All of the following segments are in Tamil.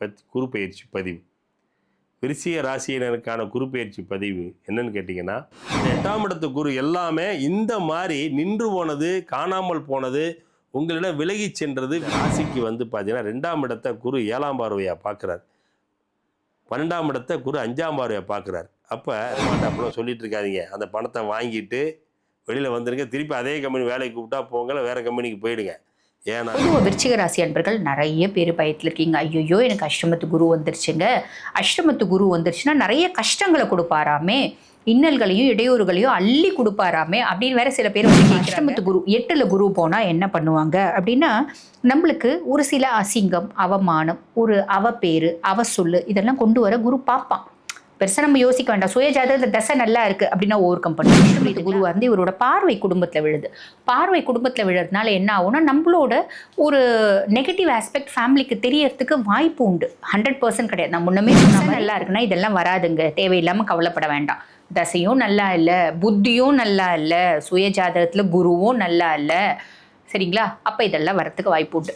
பத் குரு பயிற்சி பதிவு. விருச்சிக ராசியினருக்கான குரு பயிற்சி பதிவு என்னன்னு கேட்டிங்கன்னா எட்டாம் இடத்து குரு எல்லாமே இந்த மாதிரி நின்று போனது காணாமல் போனது உங்களிடம் விலகி சென்றது ராசிக்கு வந்து பார்த்தீங்கன்னா ரெண்டாம் இடத்தை குரு ஏழாம் பார்வையாக பார்க்குறார் பன்னெண்டாம் இடத்தை குரு அஞ்சாம் பார்வையாக பார்க்குறார் அப்போ அப்படிலாம் சொல்லிட்டு இருக்காதிங்க. அந்த பணத்தை வாங்கிட்டு வெளியில் வந்துருங்க. திருப்பி அதே கம்பெனி வேலைக்கு கூப்பிட்டா போங்கல வேறு கம்பெனிக்கு போயிடுங்க. பொதுவாக விருச்சிக ராசி அன்பர்கள் நிறைய பேர் பயத்தில் இருக்கீங்க. ஐயோ எனக்கு அஷ்டமத்து குரு வந்துருச்சுங்க. அஷ்டமத்து குரு வந்துருச்சுன்னா நிறைய கஷ்டங்களை கொடுப்பாராமே. இன்னல்களையும் இடையூறுகளையும் அள்ளி கொடுப்பாராமே அப்படின்னு வேற சில பேர் வந்து அஷ்டமத்து குரு எட்டுல குரு போனா என்ன பண்ணுவாங்க? அப்படின்னா நம்மளுக்கு ஒரு சில அசிங்கம் அவமானம் ஒரு அவப்பேரு அவ சொல்லு இதெல்லாம் கொண்டு வர குரு பார்ப்பான். பெருசா நம்ம யோசிக்க வேண்டாம். சுயஜாதகத்துல தசை நல்லா இருக்கு அப்படின்னா ஓவர் கம் பண்ணுவோம் இது குரு வந்து இவரோட பார்வை குடும்பத்துல விழுது. பார்வை குடும்பத்துல விழுறதுனால என்ன ஆகும்னா நம்மளோட ஒரு நெகட்டிவ் ஆஸ்பெக்ட் ஃபேமிலிக்கு தெரியறதுக்கு வாய்ப்பு உண்டு. ஹண்ட்ரட் பர்சன்ட் கிடையாது. நான் முன்னமே நல்லா இருக்குன்னா இதெல்லாம் வராதுங்க. தேவையில்லாம கவலைப்பட வேண்டாம். தசையும் நல்லா இல்லை புத்தியும் நல்லா இல்லை சுயஜாதகத்துல குருவும் நல்லா இல்லை. சரிங்களா? அப்ப இதெல்லாம் வரத்துக்கு வாய்ப்பு உண்டு.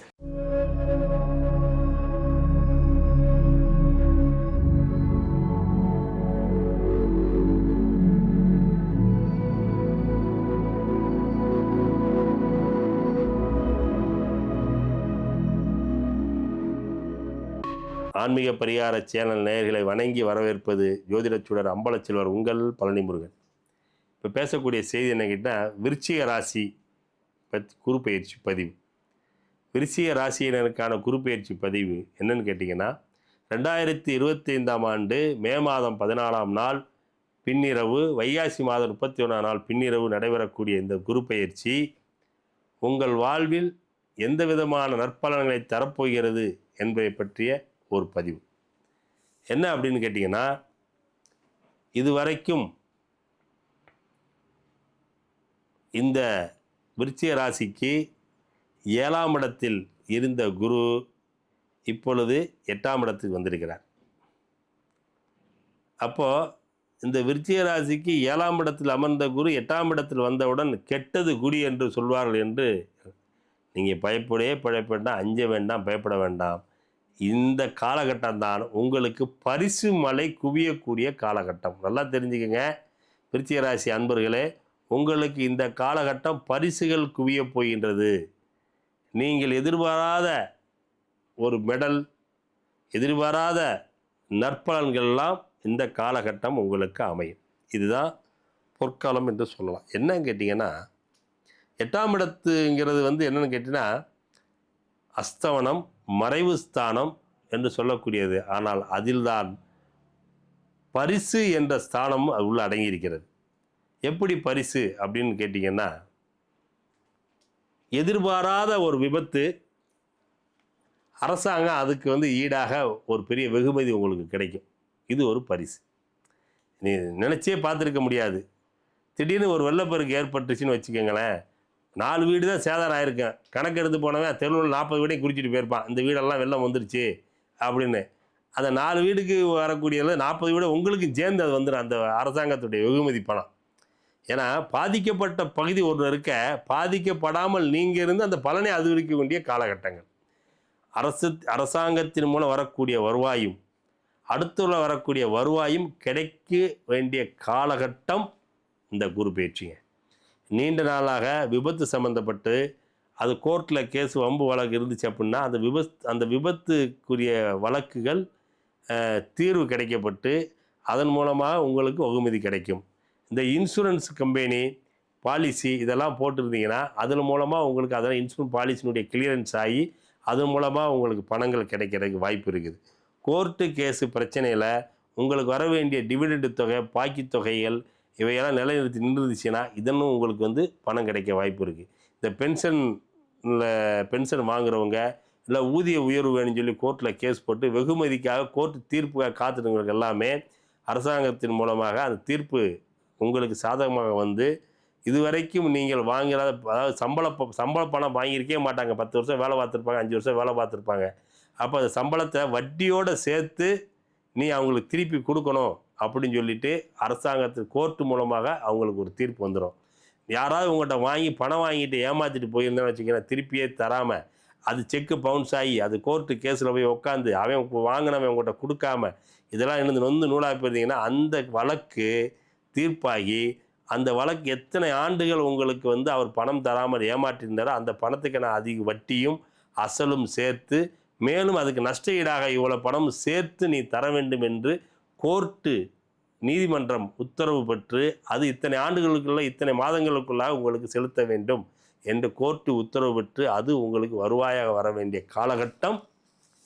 ஆன்மீக பரிகார சேனல் நேயர்களை வணங்கி வரவேற்பது ஜோதிடச்சுடர் அம்பலச்செல்வர் உங்கள் பழனி முருகன் இப்போ பேசக்கூடிய செய்தி என்ன கேட்டால் விருச்சிக ராசி பத் குரு பதிவு. விருச்சிக ராசியினருக்கான குரு பதிவு என்னன்னு கேட்டிங்கன்னா ரெண்டாயிரத்தி இருபத்தைந்தாம் ஆண்டு மே மாதம் பதினாலாம் நாள் பின்னிரவு வைகாசி மாதம் முப்பத்தி ஒன்றாம் நாள் பின்னிரவு நடைபெறக்கூடிய இந்த குரு பயிற்சி உங்கள் வாழ்வில் எந்த விதமான நற்பலன்களை தரப்போகிறது என்பதை பற்றிய ஒரு பதிவு. என்ன அப்படின்னு கேட்டிங்கன்னா இதுவரைக்கும் இந்த விருச்சிக ராசிக்கு ஏழாம் இடத்தில் இருந்த குரு இப்பொழுது எட்டாம் இடத்துக்கு வந்திருக்கிறார். அப்போது இந்த விருச்சிக ராசிக்கு ஏழாம் இடத்தில் அமர்ந்த குரு எட்டாம் இடத்தில் வந்தவுடன் கெட்டது குடி என்று சொல்வார்கள் என்று நீங்கள் பயப்படையே பயப்பட வேண்டாம் அஞ்ச வேண்டாம் பயப்பட வேண்டாம். இந்த காலகட்டம் தான் உங்களுக்கு பரிசு மலை குவியக்கூடிய காலகட்டம். நல்லா தெரிஞ்சுக்கங்க. விருச்சிக ராசி அன்பர்களே உங்களுக்கு இந்த காலகட்டம் பரிசுகள் குவியப் போகின்றது. நீங்கள் எதிர்பாராத ஒரு மெடல் எதிர்பாராத நற்பலன்கள்லாம் இந்த காலகட்டம் உங்களுக்கு அமையும். இதுதான் பொற்காலம் என்று சொல்லலாம். என்னன்னு கேட்டிங்கன்னா எட்டாம் இடத்துங்கிறது வந்து என்னென்னு கேட்டிங்கன்னா அஸ்தவனம் மறைவு ஸ்தானம் என்று சொல்லக்கூடியது. ஆனால் அதில்தான் பரிசு என்ற ஸ்தானமும் அது உள்ள அடங்கியிருக்கிறது. எப்படி பரிசு அப்படின்னு கேட்டிங்கன்னா எதிர்பாராத ஒரு விபத்து அரசாங்கம் அதுக்கு வந்து ஈடாக ஒரு பெரிய வெகுமதி உங்களுக்கு கிடைக்கும். இது ஒரு பரிசு. நீ நினச்சே பார்த்துருக்க முடியாது. திடீர்னு ஒரு வெள்ளப்பெருக்கு ஏற்பட்டுச்சுன்னு வச்சுக்கோங்களேன். நாலு வீடு தான் சேதாரம் ஆயிருக்கேன் கணக்கு எடுத்து போனவன் தெருவில் நாற்பது வீடையும் குறிச்சிட்டு போயிருப்பான். இந்த வீடெல்லாம் வெள்ளம் வந்துருச்சு அப்படின்னு. அந்த நாலு வீடுக்கு வரக்கூடியது நாற்பது வீடு உங்களுக்கு சேர்ந்து அது வந்துடும் அந்த அரசாங்கத்துடைய வெகுமதி பணம். ஏன்னா பாதிக்கப்பட்ட பகுதி ஒன்று இருக்க பாதிக்கப்படாமல் நீங்கள் இருந்து அந்த பலனை அதிகரிக்க வேண்டிய காலகட்டங்கள். அரசு அரசாங்கத்தின் மூலம் வரக்கூடிய வருவாயும் அடுத்துள்ள வரக்கூடிய வருவாயும் கிடைக்க வேண்டிய காலகட்டம் இந்த குரு பேச்சுங்க நீண்ட நாளாக விபத்து சம்மந்தப்பட்டு அது கோர்ட்டில் கேஸ் வம்பு வழக்கு இருந்துச்சு அப்படின்னா அந்த விபத் அந்த விபத்துக்குரிய வழக்குகள் தீர்வு கிடைக்கப்பட்டு அதன் மூலமாக உங்களுக்கு வகுமதி கிடைக்கும். இந்த இன்சூரன்ஸ் கம்பெனி பாலிசி இதெல்லாம் போட்டிருந்தீங்கன்னா அதன் மூலமாக உங்களுக்கு அதெல்லாம் இன்சூரன்ஸ் பாலிசினுடைய கிளியரன்ஸ் ஆகி அதன் மூலமாக உங்களுக்கு பணங்கள் கிடைக்கிறதுக்கு வாய்ப்பு இருக்குது. கோர்ட்டு கேஸு பிரச்சனையில் உங்களுக்கு வர வேண்டிய டிவிடெண்ட் தொகை பாக்கி தொகைகள் இவையெல்லாம் நிலைநிறுத்தி நின்றுச்சுன்னா இதனும் உங்களுக்கு வந்து பணம் கிடைக்க வாய்ப்பு இருக்குது இந்த பென்ஷனில் பென்ஷன் வாங்குறவங்க இல்லை ஊதிய உயர்வு வேணும்னு சொல்லி கோர்ட்டில் கேஸ் போட்டு வெகுமதிக்காக கோர்ட்டு தீர்ப்புக்காக காத்துட்டுங்களுக்கு எல்லாமே அரசாங்கத்தின் மூலமாக அந்த தீர்ப்பு உங்களுக்கு சாதகமாக வந்து இதுவரைக்கும் நீங்கள் வாங்கிறாத அதாவது சம்பள சம்பள பணம் வாங்கியிருக்கவே மாட்டாங்க. பத்து வருஷம் வேலை பார்த்துருப்பாங்க அஞ்சு வருஷம் வேலை பார்த்துருப்பாங்க. அப்போ அந்த சம்பளத்தை வட்டியோடு சேர்த்து நீ அவங்களுக்கு திருப்பி கொடுக்கணும். அப்படின்னு சொல்லிட்டு அரசாங்கத்து கோர்ட்டு மூலமாக அவங்களுக்கு ஒரு தீர்ப்பு வந்துடும் யாராவது உங்கள்கிட்ட வாங்கி பணம் வாங்கிட்டு ஏமாற்றிட்டு போயிருந்தேன்னு வச்சுக்கோங்க திருப்பியே தராமல் அது செக்கு பவுன்ஸ் ஆகி அது கோர்ட்டு கேஸில் போய் உட்காந்து அவன் வாங்கினவன் உங்கள்கிட்ட கொடுக்காம இதெல்லாம் இருந்து நொந்து நூலாக போயிருந்தீங்கன்னா அந்த வழக்கு தீர்ப்பாகி அந்த வழக்கு எத்தனை ஆண்டுகள் உங்களுக்கு வந்து அவர் பணம் தராமல் ஏமாற்றியிருந்தாரோ அந்த பணத்துக்கான அதிக வட்டியும் அசலும் சேர்த்து மேலும் அதுக்கு நஷ்ட ஈடாக இவ்வளோ பணம் சேர்த்து நீ தர வேண்டும் என்று கோர்ட்டு நீதிமன்றம் உத்தரவு பெற்று அது இத்தனை ஆண்டுகளுக்குள்ள இத்தனை மாதங்களுக்குள்ளாக உங்களுக்கு செலுத்த வேண்டும் என்று கோர்ட்டு உத்தரவு பெற்று அது உங்களுக்கு வருவாயாக வர வேண்டிய காலகட்டம்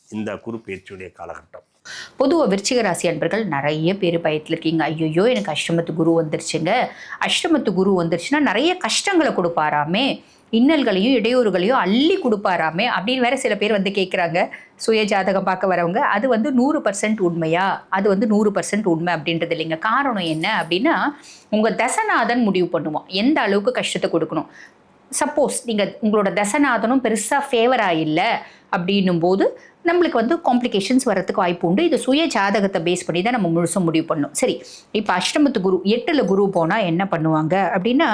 இந்த குறுப்பெயர்ச்சியுடைய காலகட்டம். பொதுவாக விருச்சிக ராசி அன்பர்கள் நிறைய பேர் பயத்தில் இருக்கீங்க ஐயோ எனக்கு அஷ்டமத்து குரு வந்துருச்சுங்க. அஷ்டமத்து குரு வந்துருச்சுன்னா நிறைய கஷ்டங்களை கொடுப்பாராமே. இன்னல்களையும் இடையூறுகளையும் அள்ளி கொடுப்பாராமே அப்படின்னு வேற சில பேர் வந்து கேட்குறாங்க சுய ஜாதகம் பார்க்க வரவங்க அது வந்து நூறு பர்சன்ட் உண்மையா? அது வந்து நூறு பர்சன்ட் உண்மை அப்படின்றது இல்லைங்க. காரணம் என்ன அப்படின்னா உங்கள் தசநாதன் முடிவு பண்ணுவான். எந்த அளவுக்கு கஷ்டத்தை கொடுக்கணும்? சப்போஸ் நீங்கள் உங்களோட தசநாதனும் பெருசாக ஃபேவராக இல்லை அப்படின்னும் போது நம்மளுக்கு வந்து காம்ப்ளிகேஷன்ஸ் வரதுக்கு வாய்ப்பு உண்டு. இது சுய ஜாதகத்தை பேஸ் பண்ணி தான் நம்ம முழுசும் முடிவு பண்ணோம் சரி இப்போ அஷ்டமத்து குரு எட்டில் குரு போனால் என்ன பண்ணுவாங்க? அப்படின்னா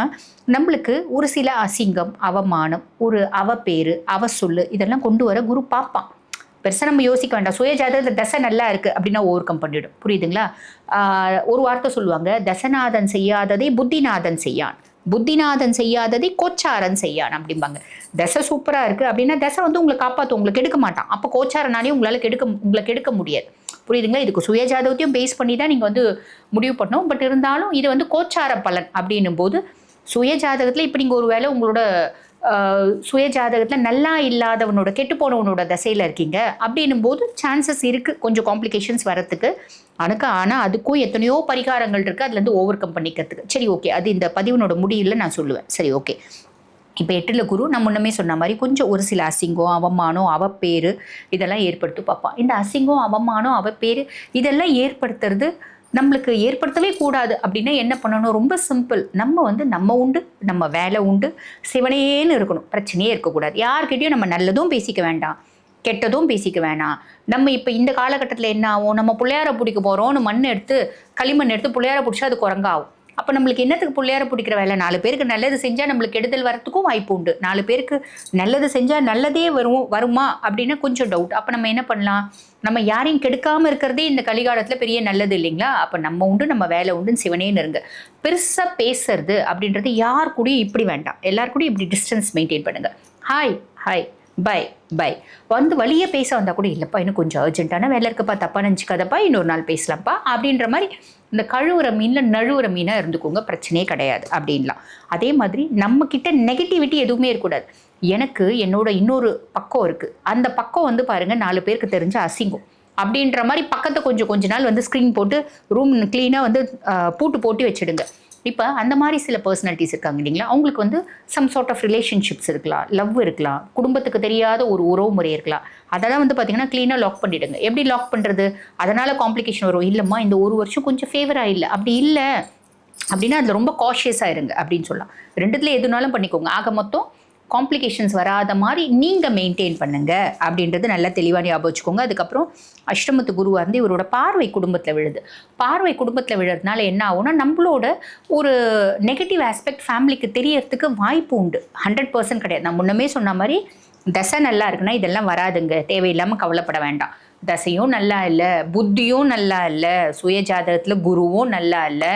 நம்மளுக்கு ஒரு சில அசிங்கம் அவமானம் ஒரு அவப்பேரு அவ சொல்லு இதெல்லாம் கொண்டு வர குரு பார்ப்பான். பெருசாக நம்ம யோசிக்க வேண்டாம். சுய ஜாதகத்தில் தசை நல்லா இருக்குது அப்படின்னா ஓவர் கம் பண்ணிவிடும் புரியுதுங்களா ஒரு வார்த்தை சொல்லுவாங்க தசநாதன் செய்யாததை புத்திநாதன் செய்யான். புத்திநாதன் செய்யாததை கோச்சாரன் செய்யான் அப்படிம்பாங்க. தசை சூப்பராக இருக்குது அப்படின்னா தசை வந்து உங்களை காப்பாற்றும் உங்களை கெடுக்க மாட்டான். அப்போ கோச்சாரனாலே உங்களால் கெடுக்க உங்களை கெடுக்க முடியாது. புரியுதுங்களா? இதுக்கு சுயஜாதகத்தையும் பேஸ் பண்ணி தான் நீங்கள் வந்து முடிவு பண்ணோம் பட் இருந்தாலும் இது வந்து கோச்சார பலன் அப்படின்னும் போது சுயஜாதகத்தில் இப்போ நீங்கள் ஒரு வேளை உங்களோட சுய ஜாதகத்தில் நல்லா இல்லாதவனோட கெட்டு போனவனோட தசையில் இருக்கீங்க. அப்படின்னும் போது சான்சஸ் இருக்குது கொஞ்சம் காம்ப்ளிகேஷன்ஸ் வரத்துக்கு எனக்கு ஆனால் அதுக்கும் எத்தனையோ பரிகாரங்கள் இருக்குது அதுலேருந்து ஓவர் கம் பண்ணிக்கிறதுக்கு. சரி ஓகே அது இந்த பதிவினோட முடியல நான் சொல்லுவேன். சரி ஓகே இப்போ எட்டில் குரு நான் முன்னமே சொன்ன மாதிரி கொஞ்சம் ஒரு சில அசிங்கம் அவமானம் அவப்பேறு இதெல்லாம் ஏற்படுத்தி பார்ப்பான். இந்த அசிங்கம் அவமானம் அவப்பேறு இதெல்லாம் ஏற்படுத்துறது நம்மளுக்கு ஏற்படுத்தவே கூடாது அப்படின்னா என்ன பண்ணணும்? ரொம்ப சிம்பிள் நம்ம வந்து நம்ம உண்டு நம்ம வேலை உண்டு சிவனேன்னு இருக்கணும். பிரச்சனையே இருக்கக்கூடாது. யார்கிட்டயும் நம்ம நல்லதும் பேசிக்க வேண்டாம் கெட்டதும் பேசிக்க வேணாம். நம்ம இப்போ இந்த காலகட்டத்தில் என்ன ஆகும்? நம்ம பிள்ளையார பிடிக்க போகிறோம்னு மண் எடுத்து களிமண் எடுத்து பிள்ளையார பிடிச்சா அது குரங்காகும். அப்போ நம்மளுக்கு என்னத்துக்கு பிள்ளையார பிடிக்கிற வேலை? நாலு பேருக்கு நல்லது செஞ்சால் நம்மளுக்கு கெடுதல் வரத்துக்கும் வாய்ப்பு உண்டு. நாலு பேருக்கு நல்லது செஞ்சால் நல்லதே வரும் வருமா அப்படின்னா கொஞ்சம் டவுட் அப்போ நம்ம என்ன பண்ணலாம்? நம்ம யாரையும் கெடுக்காமல் இருக்கிறதே இந்த கலிகாலத்தில் பெரிய நல்லது இல்லைங்களா? அப்போ நம்ம உண்டு நம்ம வேலை உண்டுன்னு சிவனேன்னு இருங்க பெருசாக பேசுறது அப்படின்றது யார் கூடயும் இப்படி வேண்டாம். எல்லார் கூடயும் இப்படி டிஸ்டன்ஸ் மெயின்டைன் பண்ணுங்கள் ஹாய் ஹாய் பை பை வந்து வழியே பேச வந்தால் கூட இல்லைப்பா இன்னும் கொஞ்சம் அர்ஜென்ட்டான வேலை இருக்குப்பா தப்பாக நினச்சிக்காதப்பா இன்னொரு நாள் பேசலாம்ப்பா அப்படின்ற மாதிரி இந்த கழுவுற மீனில் நழுவுற மீனாக இருந்துக்கோங்க பிரச்சனையே கிடையாது அப்படின்லாம். அதே மாதிரி நம்மக்கிட்ட நெகட்டிவிட்டி எதுவுமே இருக்கக்கூடாது. எனக்கு என்னோட இன்னொரு பக்கம் இருக்குது அந்த பக்கம் வந்து பாருங்க நாலு பேருக்கு தெரிஞ்ச அசிங்கம். அப்படின்ற மாதிரி பக்கத்தை கொஞ்சம் கொஞ்ச நாள் வந்து ஸ்க்ரீன் போட்டு ரூம் க்ளீனாக வந்து பூட்டு போட்டு வச்சுடுங்க. இப்போ அந்த மாதிரி சில பர்சனாலிட்டிஸ் இருக்காங்க இல்லைங்களா? அவங்களுக்கு வந்து சம் சார்ட் ஆஃப் ரிலேஷன்ஷிப்ஸ் இருக்கலாம் லவ் இருக்கலாம் குடும்பத்துக்கு தெரியாத ஒரு உறவு முறை இருக்கலாம். அதெல்லாம் வந்து பார்த்தீங்கன்னா க்ளீனாக லாக் பண்ணிடுங்க. எப்படி லாக் பண்ணுறது அதனால் காம்ப்ளிகேஷன் வரும். இல்லைம்மா இந்த ஒரு வருஷம் கொஞ்சம் ஃபேவராக இல்லை அப்படி இல்லை. அப்படின்னா அதில் ரொம்ப காஷியஸாக இருங்க அப்படின்னு சொல்லலாம். ரெண்டுத்துல எதுனாலும் பண்ணிக்கோங்க. ஆக மொத்தம் காம்ப்ளிகேஷன்ஸ் வராத மாதிரி நீங்கள் மெயின்டைன் பண்ணுங்க அப்படின்றது நல்லா தெளிவாக ஞாபகம் வச்சுக்கோங்க. அதுக்கப்புறம் அஷ்டமத்து குருவாக இருந்து இவரோட பார்வை குடும்பத்தில் விழுது. பார்வை குடும்பத்தில் விழுறதுனால என்ன ஆகும்னா நம்மளோட ஒரு நெகட்டிவ் ஆஸ்பெக்ட் ஃபேமிலிக்கு தெரியறதுக்கு வாய்ப்பு உண்டு. ஹண்ட்ரட் பர்சன்ட் கிடையாது. நான் முன்னமே சொன்ன மாதிரி தசை நல்லா இருக்குன்னா இதெல்லாம் வராதுங்க. தேவையில்லாமல் கவலைப்பட வேண்டாம். தசையும் நல்லா இல்லை புத்தியும் நல்லா இல்லை சுய ஜாதகத்தில் குருவும் நல்லா இல்லை.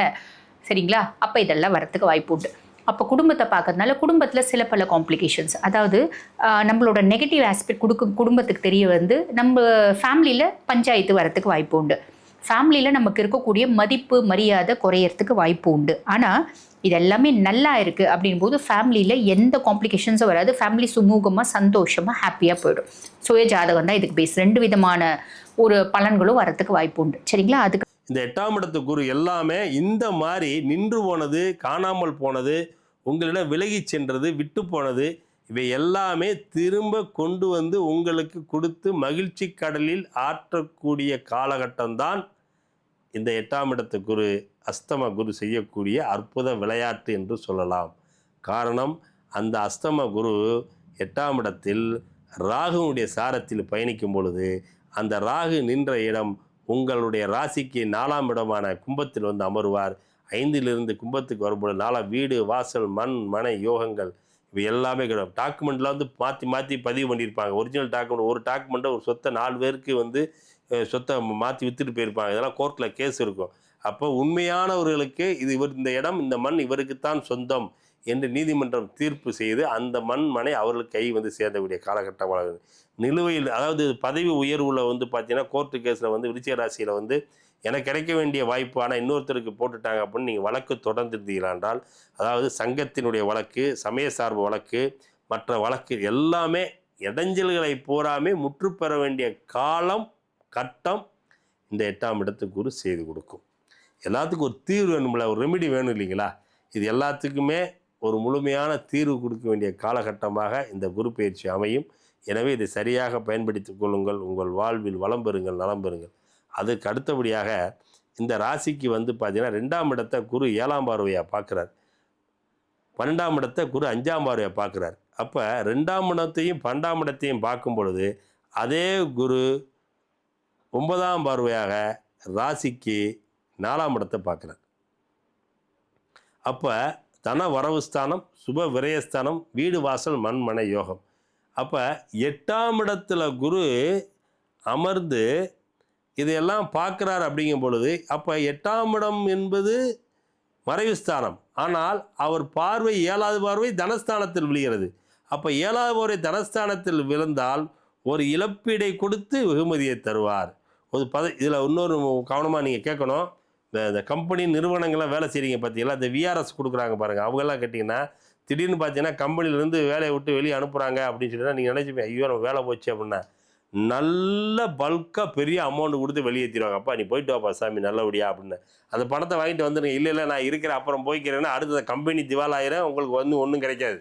சரிங்களா? அப்போ இதெல்லாம் வரத்துக்கு வாய்ப்பு உண்டு. அப்போ குடும்பத்தை பார்க்கறதுனால குடும்பத்தில் சில பல காம்ப்ளிகேஷன்ஸ் அதாவது நம்மளோட நெகட்டிவ் ஆஸ்பெக்ட் கொடுக்கும் குடும்பத்துக்கு தெரிய வந்து நம்ம ஃபேமிலியில் பஞ்சாயத்து வரத்துக்கு வாய்ப்பு உண்டு. ஃபேமிலியில் நமக்கு இருக்கக்கூடிய மதிப்பு மரியாதை குறையறதுக்கு வாய்ப்பு உண்டு. ஆனால் இது எல்லாமே நல்லா இருக்குது அப்படின் போது ஃபேமிலியில் எந்த காம்ப்ளிகேஷன்ஸும் வராது. ஃபேமிலி சுமூகமாக சந்தோஷமாக ஹாப்பியாக போயிடும். சுய ஜாதகம் தான் இதுக்கு பேஸ் ரெண்டு விதமான ஒரு பலன்களும் வரத்துக்கு வாய்ப்பு உண்டு. சரிங்களா? அதுக்கு இந்த எட்டாம் இடத்து குரு எல்லாமே இந்த மாதிரி நின்று போனது காணாமல் போனது உங்களிடம் விலகி சென்றது விட்டு போனது இவை எல்லாமே திரும்ப கொண்டு வந்து உங்களுக்கு கொடுத்து மகிழ்ச்சி கடலில் ஆற்றக்கூடிய காலகட்டம்தான் இந்த எட்டாம் இடத்து குரு அஸ்தம குரு செய்யக்கூடிய அற்புத விளையாட்டு என்று சொல்லலாம். காரணம் அந்த அஸ்தம குரு எட்டாம் இடத்தில் ராகுனுடைய சாரத்தில் பயணிக்கும் பொழுது அந்த ராகு நின்ற இடம் உங்களுடைய ராசிக்கு நாலாம் இடமான கும்பத்தில் வந்து அமருவார். ஐந்திலிருந்து கும்பத்துக்கு வரும்பொழுது நாலாம் வீடு வாசல் மண் மனை யோகங்கள் இவை எல்லாமே கிடையாது டாக்குமெண்ட்லாம் வந்து மாற்றி மாற்றி பதிவு பண்ணியிருப்பாங்க. ஒரிஜினல் டாக்குமெண்ட் ஒரு டாக்குமெண்ட்டை ஒரு சொத்தை நாலு பேருக்கு வந்து சொத்தை மாற்றி விற்றுட்டு போயிருப்பாங்க. இதெல்லாம் கோர்ட்டில் கேஸ் இருக்கும். அப்போ உண்மையானவர்களுக்கு இது இவர் இந்த இடம் இந்த மண் இவருக்குத்தான் சொந்தம் என்று நீதிமன்றம் தீர்ப்பு செய்து அந்த மண் மனை அவர்களுக்கு கை வந்து சேர்ந்தக்கூடிய காலகட்டமாக நிலுவையில் அதாவது பதவி உயர்வில் வந்து பார்த்தீங்கன்னா கோர்ட்டு கேஸில் வந்து விருச்சிக ராசியில் வந்து எனக்கு கிடைக்க வேண்டிய வாய்ப்பு ஆனால் இன்னொருத்தருக்கு போட்டுட்டாங்க அப்படின்னு நீங்கள் வழக்கு தொடர்ந்துருந்தீங்களா என்றால் அதாவது சங்கத்தினுடைய வழக்கு சமய சார்பு வழக்கு மற்ற வழக்கு எல்லாமே இடைஞ்சல்களை பூராமே முற்று பெற வேண்டிய காலம் கட்டம் இந்த எட்டாம் இடத்துக்கு ஒரு செய்து கொடுக்கும். எல்லாத்துக்கும் ஒரு தீர்வு வேணும்ல ஒரு ரெமிடி வேணும் இல்லைங்களா? இது எல்லாத்துக்குமே ஒரு முழுமையான தீர்வு கொடுக்க வேண்டிய காலகட்டமாக இந்த குரு பயிற்சி அமையும். எனவே இதை சரியாக பயன்படுத்திக் கொள்ளுங்கள். உங்கள் வாழ்வில் வளம் பெறுங்கள் நலம் பெறுங்கள். அதுக்கு அடுத்தபடியாக இந்த ராசிக்கு வந்து பார்த்தீங்கன்னா ரெண்டாம் இடத்தை குரு ஏழாம் பார்வையாக பார்க்குறார் பன்னெண்டாம் இடத்தை குரு அஞ்சாம் பார்வையாக பார்க்குறார் அப்போ ரெண்டாம் இடத்தையும் பன்னெண்டாம் இடத்தையும் பார்க்கும் பொழுது அதே குரு ஒன்பதாம் பார்வையாக ராசிக்கு நாலாம் இடத்தை பார்க்குறார் அப்போ தன வரவு ஸ்தானம் சுப விரயஸ்தானம் வீடு வாசல் மண் மனை யோகம். அப்போ எட்டாம் இடத்துல குரு அமர்ந்து இதையெல்லாம் பார்க்குறார் அப்படிங்கும் பொழுது அப்போ எட்டாம் இடம் என்பது மறைவு ஸ்தானம் ஆனால் அவர் பார்வை ஏழாவது பார்வை தனஸ்தானத்தில் விழுகிறது. அப்போ ஏழாவது பார்வை தனஸ்தானத்தில் விழுந்தால் ஒரு இழப்பீடை கொடுத்து வெகுமதியை தருவார். ஒரு பத இதில் இன்னொரு கவனமாக நீங்கள் கேட்கணும். இந்த இந்த கம்பெனி நிறுவனங்கள்லாம் வேலை செய்கிறீங்க பார்த்தீங்களா இந்த விஆர்எஸ் கொடுக்குறாங்க பாருங்கள் அவங்கெல்லாம் கேட்டிங்கன்னா திடீர்னு பார்த்தீங்கன்னா கம்பெனிலேருந்து வேலையை விட்டு வெளியே அனுப்புகிறாங்க அப்படின்னு சொல்லி நீங்கள் நினச்சிப்பீங்க. ஐயோ நம்ம வேலை போச்சு அப்படின்னா. நல்ல பல்காக பெரிய அமௌண்ட் கொடுத்து வெளியேற்றிடுவாங்க அப்பா நீ போயிட்டு வாப்பா சாமி நல்லபடியா அப்படின்னு. அந்த பணத்தை வாங்கிட்டு வந்துடுங்க இல்லை இல்லை நான் இருக்கிற அப்புறம் போய்க்கிறேன்னா அடுத்த கம்பெனி திவாலாயிரம். உங்களுக்கு வந்து ஒன்றும் கிடைக்காது.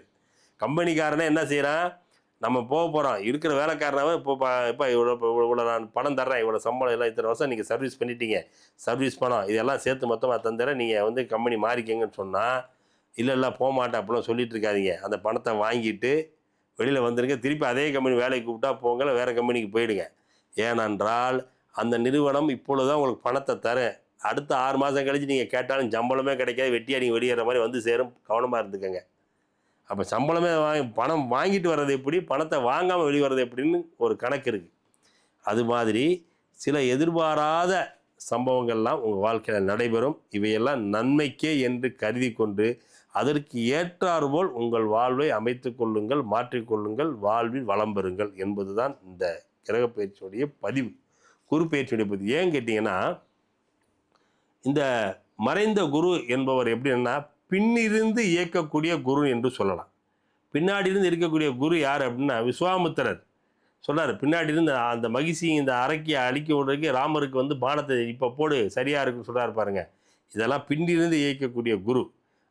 கம்பெனிக்காரனே என்ன செய்கிறான் நம்ம போக போகிறோம் இருக்கிற வேலைக்காரனாவே இப்போ இப்போ இவ்வளோ இப்போ இவ்வளோ நான் பணம் தர்றேன். இவ்வளோ சம்பளம் எல்லாம் இத்தனை வருஷம் நீங்கள் சர்வீஸ் பண்ணிட்டீங்க. சர்வீஸ் பணம் இதெல்லாம் சேர்த்து மொத்தமாக தந்துடுறேன். நீங்கள் வந்து கம்பெனி மாறிக்கங்கன்னு சொன்னால் இல்லை இல்லை போக மாட்டேன் அப்படிலாம் சொல்லிட்டு இருக்காதீங்க அந்த பணத்தை வாங்கிட்டு வெளியில் வந்துருங்க. திருப்பி அதே கம்பெனி வேலைக்கு கூப்பிட்டா போங்கல வேறு கம்பெனிக்கு போயிடுங்க. ஏனென்றால் அந்த நிறுவனம் இப்பொழுது தான் உங்களுக்கு பணத்தை தரேன். அடுத்த ஆறு மாதம் கழிச்சு நீங்கள் கேட்டாலும் சம்பளமே கிடைக்காது. வெட்டியாக நீங்கள் வெளியேற மாதிரி வந்து சேரும். கவனமாக இருந்துக்கங்க. அப்போ சம்பளமே வாங்கி பணம் வாங்கிட்டு வர்றது எப்படி பணத்தை வாங்காமல் வெளியே வர்றது எப்படின்னு ஒரு கணக்கு இருக்குது அது மாதிரி சில எதிர்பாராத சம்பவங்கள்லாம் உங்கள் வாழ்க்கையில் நடைபெறும். இவையெல்லாம் நன்மைக்கே என்று கருதி கொண்டு அதற்கு ஏற்றாற்போல் உங்கள் வாழ்வை அமைத்துக் கொள்ளுங்கள் மாற்றிக்கொள்ளுங்கள் வாழ்வில் வளம் பெறுங்கள் என்பதுதான் இந்த கிரக பயிற்சியுடைய பதிவு. குரு பயிற்சியுடைய பதிவு. ஏன் கேட்டிங்கன்னா இந்த மறைந்த குரு என்பவர் எப்படின்னா பின்னிருந்து இயக்கக்கூடிய குரு என்று சொல்லலாம். பின்னாடி இருந்து இருக்கக்கூடிய குரு யார் அப்படின்னா விஸ்வாமித்திரர். சொன்னார் பின்னாடி இருந்து அந்த மகிழ்ச்சி இந்த அரைக்கி அழிக்க விடுறதுக்கு ராமருக்கு வந்து பானத்தை இப்போ போடு சரியாக இருக்குன்னு சொல்கிறார் பாருங்கள் இதெல்லாம் பின்னிருந்து இயக்கக்கூடிய குரு.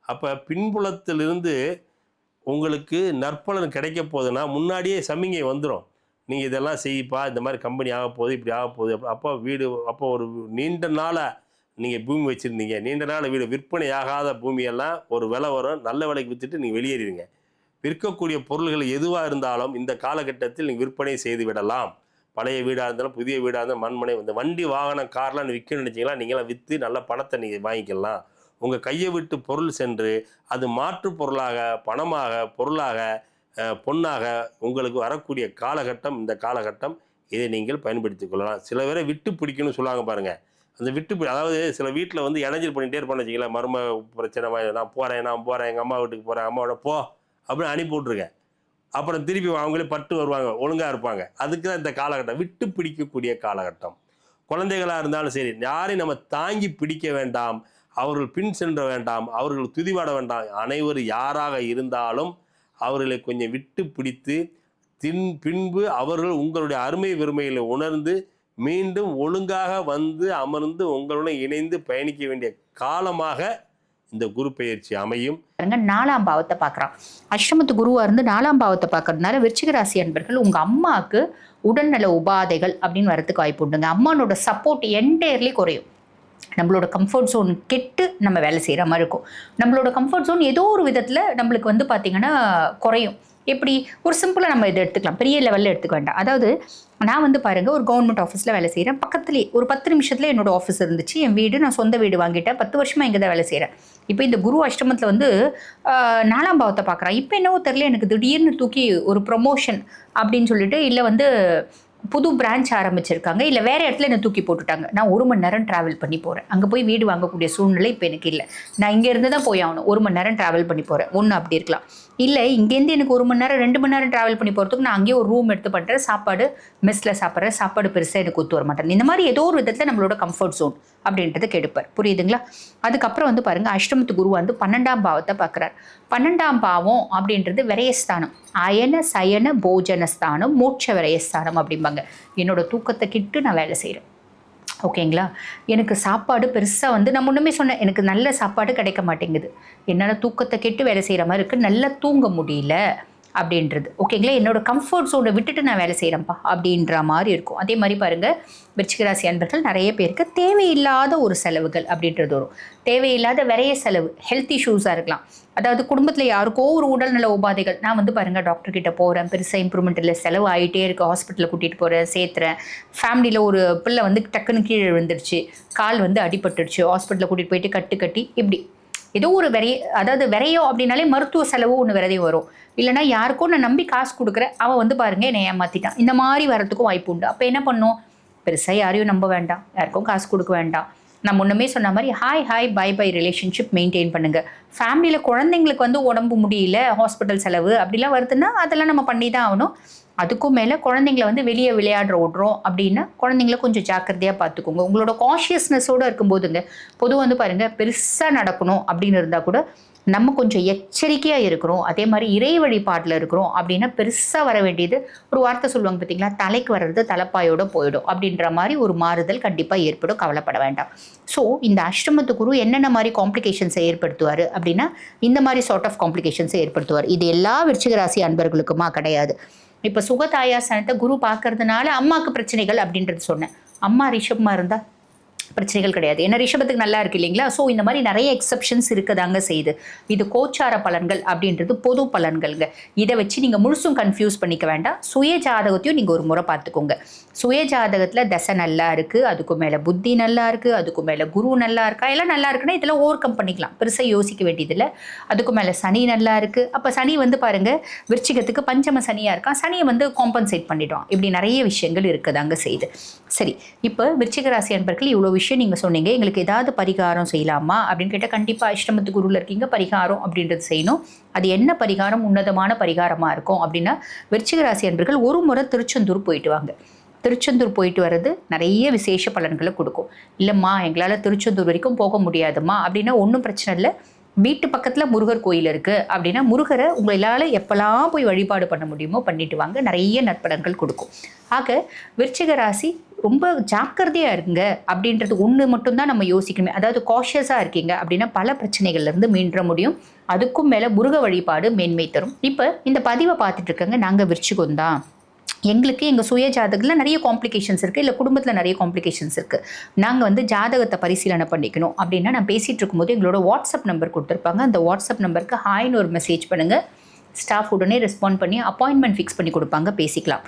அப்போ பின்புலத்திலிருந்து உங்களுக்கு நற்பலன் கிடைக்க போகுதுன்னா முன்னாடியே சமிங்கை வந்துடும் நீங்கள் இதெல்லாம் செய்ப்பா இந்த மாதிரி கம்பெனி ஆக போகுது இப்படி ஆக போகுது. அப்போ வீடு அப்போ ஒரு நீண்ட நாளாக நீங்கள் பூமி வச்சுருந்தீங்க. நீண்ட நாள் வீடு விற்பனை ஆகாத பூமியெல்லாம் ஒரு விலை வரும். நல்ல விலைக்கு விற்றுட்டு நீங்கள் வெளியேறிடுங்க. விற்கக்கூடிய பொருள்கள் எதுவாக இருந்தாலும் இந்த காலகட்டத்தில் நீங்கள் விற்பனை செய்து விடலாம். பழைய வீடாக இருந்தாலும் புதிய வீடாக இருந்தாலும் மண்மனை இந்த வண்டி வாகனம் கார்லாம் விற்கணும்னு நினச்சிங்களா நீங்களாம் விற்று நல்ல பணத்தை நீங்கள் வாங்கிக்கலாம். உங்கள் கையை விட்டு பொருள் சென்று அது மாற்று பொருளாக பணமாக பொருளாக பொண்ணாக உங்களுக்கு வரக்கூடிய காலகட்டம் இந்த காலகட்டம் இதை நீங்கள் பயன்படுத்தி கொள்ளலாம். சில பேரை விட்டு பிடிக்கணும்னு சொல்லுவாங்க பாருங்கள் அந்த விட்டு அதாவது சில வீட்டில் வந்து இணைஞ்சல் பண்ணிகிட்டே இருப்பான்னு வச்சுக்கலாம் மரும பிரச்சனை நான் போகிறேன் நான் போகிறேன் எங்கள் அம்மா வீட்டுக்கு போகிறேன் அம்மாவோட போ அப்படின்னு அனுப்பி விட்ருக்கேன் அப்புறம் திருப்பி அவங்களே பட்டு வருவாங்க ஒழுங்காக இருப்பாங்க. அதுக்கு தான் இந்த காலகட்டம். விட்டு பிடிக்கக்கூடிய காலகட்டம். குழந்தைகளாக இருந்தாலும் சரி யாரையும் நம்ம தாங்கி பிடிக்க வேண்டாம். அவர்கள் பின் சென்ற வேண்டாம் அவர்கள் துதிவாட வேண்டாம். அனைவரும் யாராக இருந்தாலும் அவர்களை கொஞ்சம் விட்டு பிடித்து தின் பின்பு அவர்கள் உங்களுடைய அருமை பெருமைகளை உணர்ந்து மீண்டும் ஒழுங்காக வந்து அமர்ந்து உங்களுடன் இணைந்து பயணிக்க வேண்டிய காலமாக இந்த குரு பெயர்ச்சி அமையும். நாலாம் பாவத்தை பார்க்குறான். அஷ்டமத்து குருவாக இருந்து நாலாம் பாவத்தை பார்க்கறதுனால விருச்சிக ராசி அன்பர்கள் உங்கள் அம்மாவுக்கு உடல்நல உபாதைகள் அப்படின்னு வரத்துக்கு வாய்ப்பு உண்டுங்க. அம்மானோட சப்போர்ட் என்டையர்லி குறையும். நம்மளோட கம்ஃபர்ட் ஜோன் கெட்டு நம்ம வேலை செய்கிற மாதிரி இருக்கும். நம்மளோட கம்ஃபர்ட் ஜோன் ஏதோ ஒரு விதத்தில் நம்மளுக்கு வந்து பார்த்திங்கன்னா குறையும். எப்படி? ஒரு சிம்பிளாக நம்ம இதை எடுத்துக்கலாம். பெரிய லெவலில் எடுத்துக்க வேண்டாம். அதாவது நான் வந்து பாருங்கள் ஒரு கவர்மெண்ட் ஆஃபீஸில் வேலை செய்கிறேன் பக்கத்துலேயே ஒரு பத்து நிமிஷத்தில் என்னோடய ஆஃபீஸ் இருந்துச்சு. என் வீடு நான் சொந்த வீடு வாங்கிட்டேன். பத்து வருஷமாக இங்கே தான் வேலை செய்கிறேன் இப்போ இந்த குரு அஷ்டமத்தில் வந்து நாலாம் பாவத்தை பார்க்குறேன் இப்போ என்னவோ தெரியல எனக்கு திடீர்னு தூக்கி ஒரு ப்ரொமோஷன் அப்படின்னு சொல்லிட்டு இல்லை வந்து புது பிரான்ச் ஆரம்பிச்சிருக்காங்க. இல்லை வேறு இடத்துல என்னை தூக்கி போட்டுட்டாங்க. நான் ஒரு மணி நேரம் ட்ராவல் பண்ணி போகிறேன் அங்கே போய் வீடு வாங்கக்கூடிய சூழ்நிலை இப்போ எனக்கு இல்லை. நான் இங்கேருந்து தான் போய் ஆகணும். ஒரு மணி நேரம் ட்ராவல் பண்ணி போகிறேன் ஒன்று அப்படி இருக்கலாம். இல்லை இங்கேருந்து எனக்கு ஒரு மணி நேரம் ரெண்டு மணி நேரம் ட்ராவல் பண்ணி போகிறதுக்கு நான் அங்கேயே ஒரு ரூம் எடுத்து பண்ணுறேன் சாப்பாடு மெஸ்ஸில் சாப்பிட்றேன். சாப்பாடு பெருசாக எனக்கு ஒத்து வர மாட்டேன் இந்த மாதிரி ஏதோ ஒரு விதத்தில் நம்மளோட கம்ஃபர்ட் ஜோன் அப்படின்றத கெடுப்பார். புரியுதுங்களா? அதுக்கப்புறம் வந்து பாருங்கள் அஷ்டமத்து குரு வந்து பன்னெண்டாம் பாவத்தை பார்க்குறார். பன்னெண்டாம் பாவம் அப்படின்றது விரயஸ்தானம். அயன சயன போஜனஸ்தானம் மோட்ச விரயஸ்தானம் அப்படிம்பாங்க. என்னோட தூக்கத்தை கிட்டு நான் வேலை செய்கிறேன் ஓகேங்களா? எனக்கு சாப்பாடு பெருசாக வந்து நான் முன்னமே சொன்னேன் எனக்கு நல்ல சாப்பாடு கிடைக்க மாட்டேங்குது. என்னால் தூக்கத்தை கெட்டு வேலை செய்கிற மாதிரி இருக்குது நல்லா தூங்க முடியல அப்படின்றது. ஓகேங்களா? என்னோட கம்ஃபர்ட் ஜோனை விட்டுட்டு நான் வேலை செய்கிறேன்ப்பா அப்படின்ற மாதிரி இருக்கும். அதே மாதிரி பாருங்கள் விருச்சிகராசி அன்பர்கள் நிறைய பேருக்கு தேவையில்லாத ஒரு செலவுகள் அப்படின்றது வரும். தேவையில்லாத விரைய செலவு ஹெல்த் இஷ்யூஸாக இருக்கலாம். அதாவது குடும்பத்தில் யாருக்கோ ஒரு உடல்நல உபாதைகள். நான் வந்து பாருங்கள் டாக்டர் கிட்ட போகிறேன் பெருசாக இம்ப்ரூவ்மெண்ட் இல்லை. செலவு ஆகிட்டே இருக்கு ஹாஸ்பிட்டலில் கூட்டிகிட்டு போகிறேன் சேர்த்துறேன். ஃபேமிலியில் ஒரு பிள்ளை வந்து டக்குன்னு கீழே விழுந்துருச்சு. கால் வந்து அடிபட்டுடுச்சு ஹாஸ்பிட்டலில் கூட்டிகிட்டு போயிட்டு கட்டு கட்டி இப்படி. ஏதோ ஒரு விரைய அதாவது விரையம் அப்படின்னாலே மருத்துவ செலவு ஒன்று விரையும் வரும். இல்லைனா யாருக்கோ நான் நம்பி காசு கொடுக்குறேன். அவன் வந்து பாருங்க என்னை ஏமாற்றிட்டான் இந்த மாதிரி வரத்துக்கும் வாய்ப்பு உண்டு. அப்போ என்ன பண்ணும்? பெருசாக யாரையும் நம்ப வேண்டாம். யாருக்கும் காசு கொடுக்க வேண்டாம். நான் முன்னமே சொன்ன மாதிரி hi hi bye bye relationship maintain பண்ணுங்க. ஃபேமிலியில் குழந்தைங்களுக்கு வந்து உடம்பு முடியல ஹாஸ்பிட்டல் செலவு அப்படிலாம் வருதுன்னா அதெல்லாம் நம்ம பண்ணி தான் ஆகணும். அதுக்கும் மேலே குழந்தைங்கள வந்து வெளியே விளையாடுற ஓடுறோம் அப்படின்னா குழந்தைங்கள கொஞ்சம் ஜாக்கிரதையாக பார்த்துக்கோங்க உங்களோட கான்ஷியஸ்னஸோடு இருக்கும்போதுங்க பொதுவாக வந்து பாருங்கள் பெருசாக நடக்கணும் அப்படின்னு இருந்தால் கூட நம்ம கொஞ்சம் எச்சரிக்கையாக இருக்கிறோம். அதே மாதிரி இறை வழிபாட்டில் இருக்கிறோம் அப்படின்னா பெருசாக வர வேண்டியது ஒரு வார்த்தை சொல்லுவாங்க பார்த்தீங்களா தலைக்கு வர்றது தலைப்பாயோட போயிடும். அப்படின்ற மாதிரி ஒரு மாறுதல் கண்டிப்பாக ஏற்படும். கவலைப்பட வேண்டாம். ஸோ இந்த அஷ்டமத்து குரு என்னென்ன மாதிரி காம்ப்ளிகேஷன்ஸை ஏற்படுத்துவார் அப்படின்னா இந்த மாதிரி சார்ட் ஆஃப் காம்ப்ளிகேஷன்ஸை ஏற்படுத்துவார். இது எல்லா விருச்சிகராசி அன்பர்களுக்குமா கிடையாது. இப்போ சுகதாயாசனத்தை குரு பார்க்கறதுனால அம்மாவுக்கு பிரச்சனைகள் அப்படின்றது சொன்னேன். அம்மா ரிஷபமாக இருந்தால் பிரச்சனைகள் கிடையாது. ஏன்னா ரிஷபத்துக்கு நல்லா இருக்கு இல்லைங்களா? ஸோ இந்த மாதிரி நிறைய எக்ஸப்ஷன்ஸ் இருக்கதாங்க செய்யுது. இது கோச்சார பலன்கள் அப்படின்றது பொது பலன்கள்ங்க. இதை வச்சு நீங்கள் முழுசும் கன்ஃபியூஸ் பண்ணிக்க வேண்டாம். சுய ஜாதகத்தையும் நீங்கள் ஒரு முறை பார்த்துக்கோங்க. சுய ஜாதகத்தில் தசை நல்லா இருக்குது அதுக்கு மேலே புத்தி நல்லா இருக்குது அதுக்கு மேலே குரு நல்லா இருக்கா? எல்லாம் நல்லா இருக்குன்னா இதெல்லாம் ஓவர் கம் பண்ணிக்கலாம். பெருசாக யோசிக்க வேண்டியதில்லை. அதுக்கு மேலே சனி நல்லா இருக்குது அப்போ சனி வந்து பாருங்கள் விருச்சிகத்துக்கு பஞ்சம சனியாக இருக்கான். சனியை வந்து காம்பன்சேட் பண்ணிட்டோம் இப்படி நிறைய விஷயங்கள் இருக்குதாங்க செய்யுது. சரி இப்போ விருச்சிக ராசி அன்பர்கள் இவ்வளோ விஷயம் விஷயம் நீங்கள் சொன்னீங்க. எங்களுக்கு ஏதாவது பரிகாரம் செய்யலாமா? அப்படின்னு கேட்டால் கண்டிப்பாக அஷ்டமத்து குருவில் இருக்கீங்க. பரிகாரம் அப்படின்றது செய்யணும். அது என்ன பரிகாரம்? உன்னதமான பரிகாரமாக இருக்கும் அப்படின்னா விருச்சிக ராசி அன்பர்கள் ஒரு முறை திருச்செந்தூர் போயிட்டு வாங்க. திருச்செந்தூர் போயிட்டு வர்றது நிறைய விசேஷ பலன்களை கொடுக்கும். இல்லைம்மா எங்களால் திருச்செந்தூர் வரைக்கும் போக முடியாதும்மா அப்படின்னா ஒன்றும் பிரச்சனை இல்லை. வீட்டு பக்கத்தில் முருகர் கோயில் இருக்குது அப்படின்னா முருகரை உங்களால் எப்போல்லாம் போய் வழிபாடு பண்ண முடியுமோ பண்ணிட்டு வாங்க. நிறைய நற்பலன்கள் கொடுக்கும். ஆக விருச்சிக ராசி ரொம்ப ஜாக்கிரதையாக இருங்க. அப்படின்றது ஒன்று மட்டும்தான் நம்ம யோசிக்கணுமே. அதாவது காஷியஸாக இருக்கீங்க. அப்படின்னா பல பிரச்சனைகள்லேருந்து மீண்ட முடியும். அதுக்கும் மேலே முருக வழிபாடு மேன்மை தரும். இப்போ இந்த பதிவை பார்த்துட்டு இருக்கங்க. நாங்கள் விருச்சிகம் தான் எங்களுக்கு எங்கள் சுய ஜாதகத்தில் நிறைய காம்ப்ளிகேஷன்ஸ் இருக்குது இல்லை குடும்பத்தில் நிறைய காம்ப்ளிகேஷன்ஸ் இருக்குது நாங்கள் வந்து ஜாதகத்தை பரிசீலனை பண்ணிக்கணும் அப்படின்னா நான் பேசிகிட்டு இருக்கும்போது எங்களோட வாட்ஸ்அப் நம்பர் கொடுத்துருப்பாங்க. அந்த வாட்ஸ்அப் நம்பருக்கு ஹாய்னு ஒரு மெசேஜ் பண்ணுங்கள் ஸ்டாஃப் உடனே ரெஸ்பாண்ட் பண்ணி அப்பாயின்மெண்ட் ஃபிக்ஸ் பண்ணி கொடுப்பாங்க. பேசிக்கலாம்.